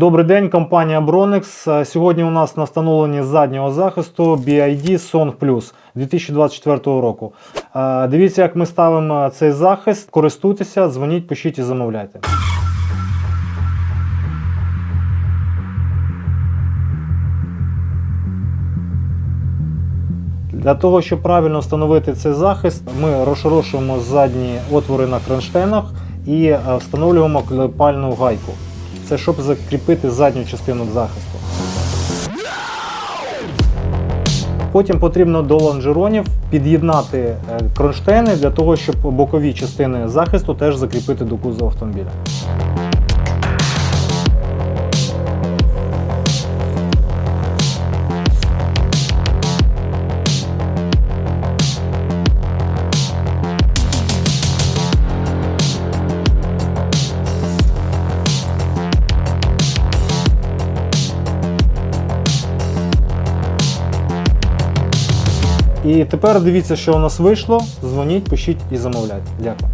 Добрий день, компанія Bronex. Сьогодні у нас на встановленні заднього захисту BID Song Plus 2024 року. Дивіться, як ми ставимо цей захист. Користуйтеся, дзвоніть, пишіть і замовляйте. Для того, щоб правильно встановити цей захист, ми розшорошуємо задні отвори на кронштейнах і встановлюємо клепальну гайку. Це щоб закріпити задню частину захисту. Потім потрібно до лонжеронів під'єднати е, кронштейни для того, щоб бокові частини захисту теж закріпити до кузова автомобіля. І тепер дивіться, що у нас вийшло. Дзвоніть, пишіть і замовляйте. Дякую.